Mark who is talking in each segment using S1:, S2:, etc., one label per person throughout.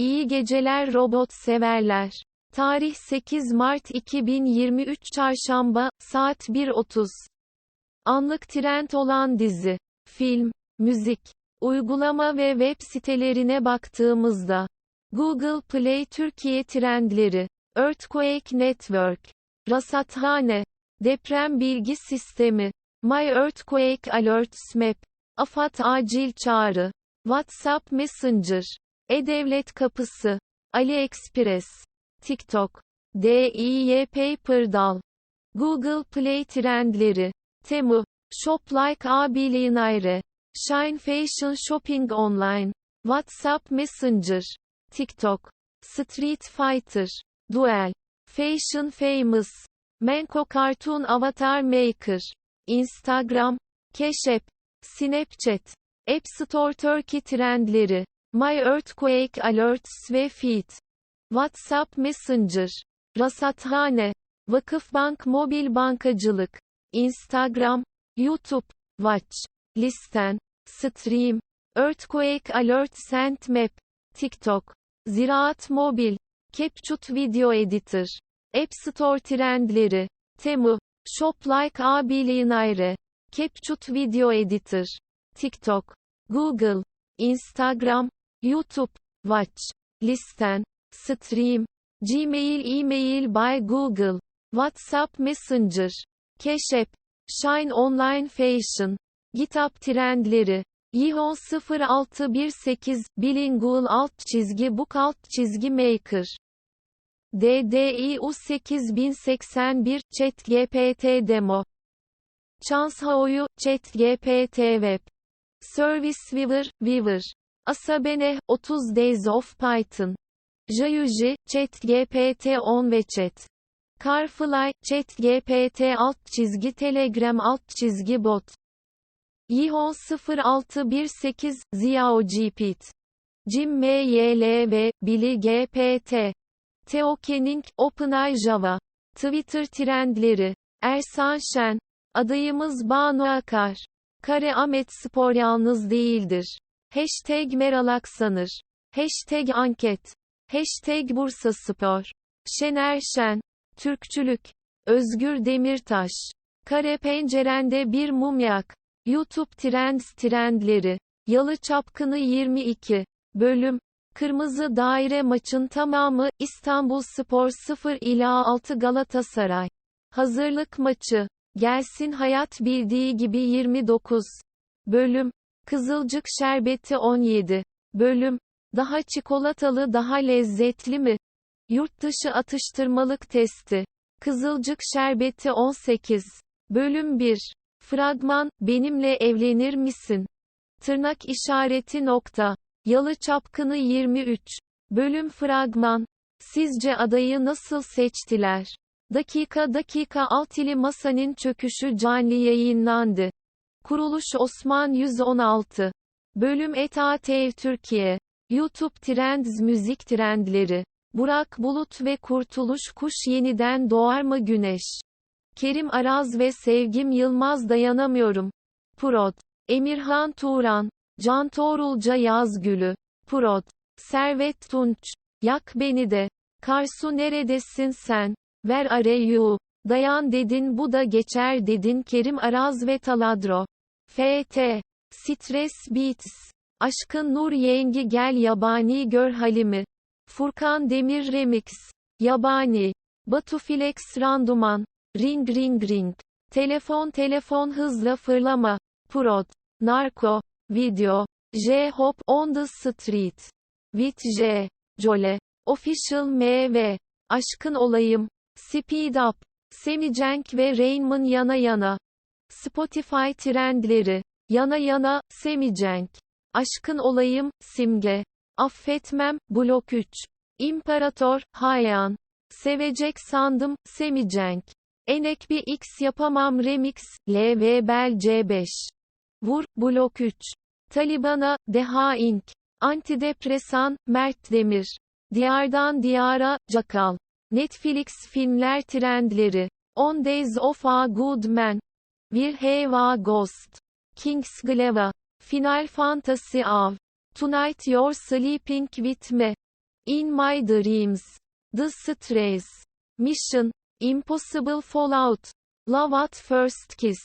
S1: İyi geceler robot severler. Tarih 8 Mart 2023 Çarşamba, saat 1.30. Anlık trend olan dizi, film, müzik, uygulama ve web sitelerine baktığımızda, Google Play Türkiye trendleri, Earthquake Network, Rasathane, Deprem Bilgi Sistemi, My Earthquake Alerts Map, AFAD Acil Çağrı, WhatsApp Messenger, E-Devlet Kapısı, AliExpress, TikTok, DIY Paperdal, Google Play Trendleri, Temu, Shop Like A Billionaire, Shine Fashion Shopping Online, WhatsApp Messenger, TikTok, Street Fighter, Duel, Fashion Famous, Menko Cartoon Avatar Maker, Instagram, App, Snapchat, App Store Turkey trendleri, My Earthquake Alerts ve Feed, WhatsApp Messenger, Rasathane, Vakıfbank Mobil Bankacılık, Instagram, YouTube, Watch, Listen, Stream, Earthquake Alert Send Map, TikTok, Ziraat Mobil, CapCut Video Editor, App Store trendleri, Temu, Shop Like A Billionaire, CapCut Video Editor, TikTok, Google, Instagram, YouTube, Watch, Listen, Stream, Gmail Email by Google, WhatsApp Messenger, App, Shine Online Fashion, GitHub trendleri, Yihon 0618, Bilingual alt çizgi book alt çizgi maker. DDIU 8081, ChatGPT demo. Chanshaoyu, ChatGPT Web. Service Weaver, Weaver. Asabene, 30 Days of Python. Jayuji, ChatGPT 10 ve Chat. Carfly, ChatGPT alt çizgi Telegram alt çizgi bot. Yihon 0618, Xiao GPT. Jim MYLV, Billy GPT. Theo Kenning, OpenAI Java. Twitter trendleri. Ersan Şen. Adayımız Banu Akar. Kare Ahmet Spor yalnız değildir. Hashtag Meral Aksanır. Hashtag anket. Hashtag Bursa Spor. Şener Şen. Türkçülük. Özgür Demirtaş. Kare pencerende bir mum yak. YouTube Trends trendleri. Yalı Çapkını 22. Bölüm. Kırmızı daire maçın tamamı, İstanbul Spor 0 ila 6 Galatasaray. Hazırlık maçı. Gelsin hayat bildiği gibi 29. Bölüm. Kızılcık şerbeti 17. Bölüm. Daha çikolatalı daha lezzetli mi? Yurtdışı atıştırmalık testi. Kızılcık şerbeti 18. Bölüm 1. Fragman, benimle evlenir misin? Tırnak işareti nokta. Yalı Çapkını 23. Bölüm fragman. Sizce adayı nasıl seçtiler? Dakika dakika Altili Masa'nın çöküşü canlı yayınlandı. Kuruluş Osman 116. Bölüm ETA TV Türkiye. YouTube Trends Müzik Trendleri. Burak Bulut ve Kurtuluş Kuş yeniden doğar mı güneş? Kerim Araz ve Sevgim Yılmaz dayanamıyorum. Prod. Emirhan Turan. Can Toğrulca Yazgülü. Prod. Servet Tunç. Yak beni de. Karsu neredesin sen? Ver areyu. Dayan dedin bu da geçer dedin Kerim Araz ve Taladro. FT. Stres Beats. Aşkın Nur Yengi gel yabani gör halimi. Furkan Demir Remix. Yabani. Batu Flex Randuman. Ring ring ring. Telefon telefon hızla fırlama. Prod. Narko. Video. J-Hop on the street. With J. Jole. Official MV. Aşkın olayım. Speed up. Semicenk ve Rainman yana yana. Spotify trendleri. Yana yana, Semicenk. Aşkın olayım, Simge. Affetmem, Blok 3. İmparator, Hayan. Sevecek sandım, Semicenk. Enek bir X yapamam remix, LV Bel C5. Vur, Blok 3. Talibana, Deha Inc. Antidepresan, Mert Demir. Diyardan Diyara, Cakal. Netflix filmler trendleri. On Days of a Good Man. Bir Heva Ghost. King's Glaive. Final Fantasy Av. Tonight You're Sleeping With Me. In My Dreams, The Strays, Mission, Impossible Fallout, Love at First Kiss,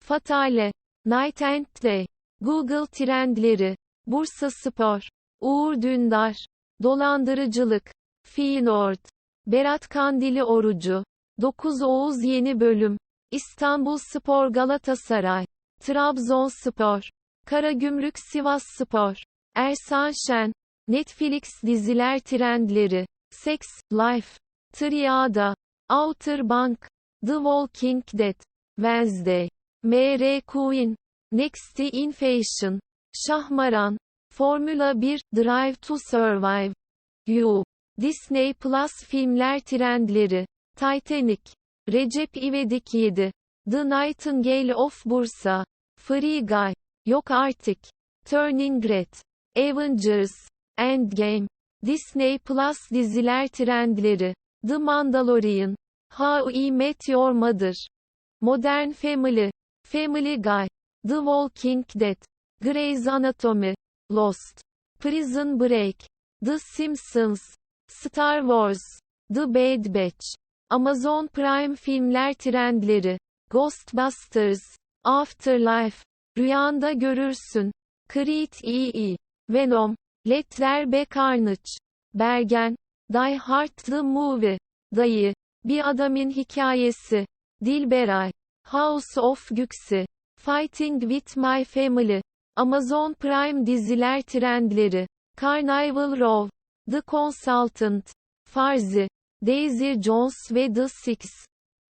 S1: Fatale, Night and Day, Google Trendleri, Bursa Spor, Uğur Dündar, Dolandırıcılık, Feyenoord, Berat Kandili Orucu, 9 Oğuz Yeni Bölüm, İstanbul Spor Galatasaray, Trabzonspor, Karagümrük Sivas Spor, Ersan Şen, Netflix diziler trendleri, Sex, Life, Triada, Outer Bank, The Walking Dead, Wednesday, M.R. Queen, Next in Fashion, Şahmaran, Formula 1, Drive to Survive, You, Disney Plus filmler trendleri, Titanic, Recep İvedik 7, The Nightingale of Bursa, Free Guy, Yok Artık, Turning Red, Avengers, Endgame, Disney Plus diziler trendleri, The Mandalorian, How I Met Your Mother, Modern Family, Family Guy, The Walking Dead, Grey's Anatomy, Lost, Prison Break, The Simpsons, Star Wars, The Bad Batch, Amazon Prime filmler trendleri, Ghostbusters, Afterlife, Rüyanda Görürsün, Creed II, Venom, Let There Be Carnage, Bergen, Die Hard The Movie, Dayı, Bir Adamın Hikayesi, Dilberay, House of Güksi, Fighting With My Family, Amazon Prime diziler trendleri, Carnival Row, The Consultant, Farzi, Daisy Jones ve The Six,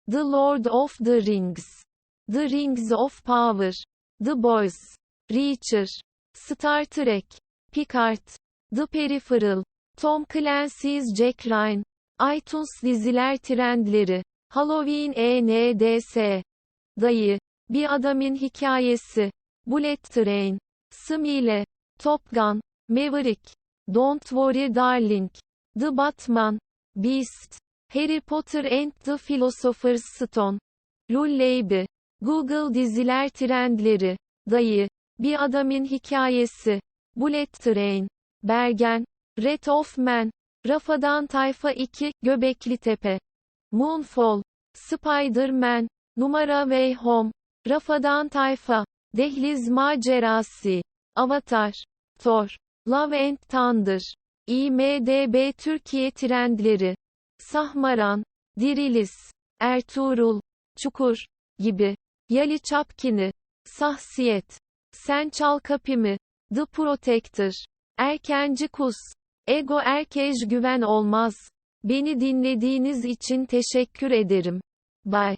S1: The Lord of the Rings, The Rings of Power, The Boys, Reacher, Star Trek, Picard, The Peripheral, Tom Clancy's Jack Ryan, iTunes diziler trendleri, Halloween ENDS, Dayı, Bir Adamın Hikayesi, Bullet Train, Smile, Top Gun, Maverick, Don't Worry Darling, The Batman, Beast, Harry Potter and the Philosopher's Stone, Lullaby, Google diziler trendleri, Dayı, Bir Adamın Hikayesi, Bullet Train, Bergen, Red of Man, Rafadan Tayfa 2, Göbekli Tepe, Moonfall, Spider-Man, Numara Way Home, Rafadan Tayfa, Dehliz Macerası, Avatar, Thor, Love and Thunder, IMDB Türkiye trendleri, Sahmaran, Dirilis, Ertuğrul, Çukur, gibi, Yali Çapkini, Sahsiyet, Sen Çal Kapimi, The Protector, Erkenci Kus, Ego Erkej Güven Olmaz. Beni dinlediğiniz için teşekkür ederim. Bye.